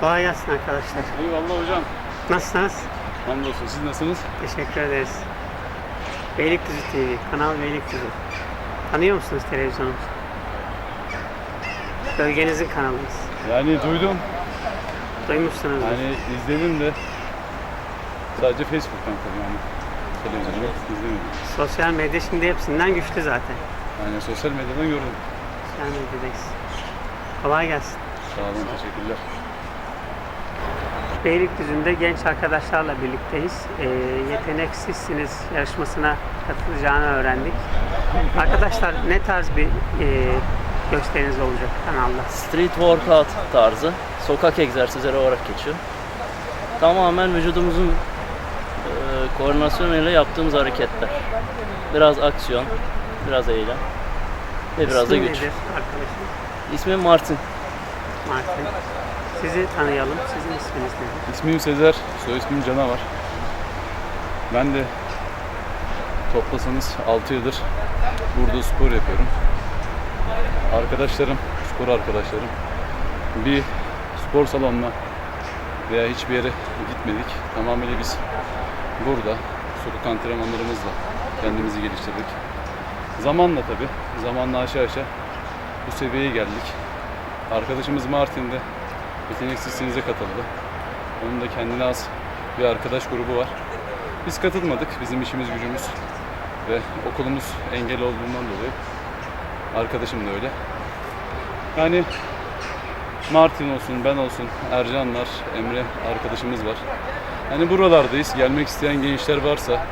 Kolay gelsin arkadaşlar. Eyvallah hocam. Nasılsınız? Hamdolsun. Siz nasılsınız? Teşekkür ederiz. Beylikdüzü TV, Kanal Beylikdüzü. Tanıyor musunuz televizyonumuzu? Bölgenizin kanalıyız. Yani duydum. Duymuşsunuz. Yani izledim de sadece Facebook'tan tabii yani. Televizyonda izlemedim. Sosyal medya şimdi hepsinden güçlü zaten. Yani sosyal medyadan gördüm. Sosyal medyadayız. Kolay gelsin. Sağ olun, teşekkürler. Beylikdüzü'nde genç arkadaşlarla birlikteyiz. Ee, yeteneksizsiniz yarışmasına katılacağını öğrendik. Arkadaşlar ne tarz bir e, gösteriniz olacak kanalda? Street workout tarzı, sokak egzersizleri olarak geçiyor. Tamamen vücudumuzun e, koordinasyonuyla yaptığımız hareketler. Biraz aksiyon, biraz eylem ve biraz da İsmi güç. nedir arkadaşım? Martin. Martin. Sizi tanıyalım. Sizin isminiz nedir? İsmim Sezer, soy ismim Canavar. Ben de toplasanız 6 yıldır burada spor yapıyorum. Arkadaşlarım, spor arkadaşlarım bir spor salonuna veya hiçbir yere gitmedik. Tamamıyla biz burada sokak antrenmanlarımızla kendimizi geliştirdik. Zamanla tabi, zamanla aşağı aşağı bu seviyeye geldik. Arkadaşımız Martin de yeteneksizsinize katıldı. Onun da kendine az bir arkadaş grubu var. Biz katılmadık. Bizim işimiz gücümüz ve okulumuz engel olduğundan dolayı. Arkadaşım da öyle. Yani Martin olsun, ben olsun, Ercanlar, Emre arkadaşımız var. Yani buralardayız. Gelmek isteyen gençler varsa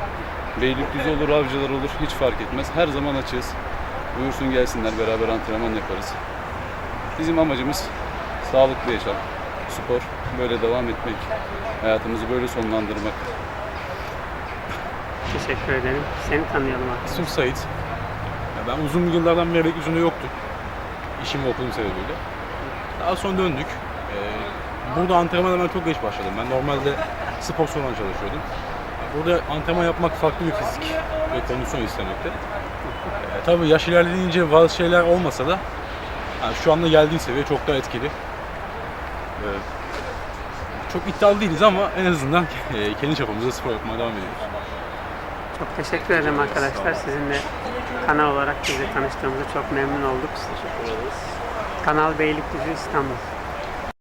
Beylikdüzü olur, Avcılar olur hiç fark etmez. Her zaman açığız. Buyursun gelsinler beraber antrenman yaparız. Bizim amacımız sağlıklı yaşam, spor, böyle devam etmek, hayatımızı böyle sonlandırmak. Teşekkür ederim. Seni tanıyalım arkadaşım. İsmim Sait. Ya ben uzun yıllardan beri Beylikdüzü'nde yoktum. İşim ve okulum sebebiyle. Daha sonra döndük. Ee, burada antrenmana ben çok geç başladım. Ben normalde spor salonunda çalışıyordum. Burada antrenman yapmak farklı bir fizik ve kondisyon istemekte. Ee, tabii yaş ilerleyince bazı şeyler olmasa da yani şu anda geldiği seviye çok daha etkili. Çok iddialı değiliz ama en azından e, kendi çapımızda spor yapmaya devam ediyoruz. Çok teşekkür ederim arkadaşlar. Sizinle kanal olarak bizle tanıştığımıza çok memnun olduk. Kanal Beylikdüzü İstanbul.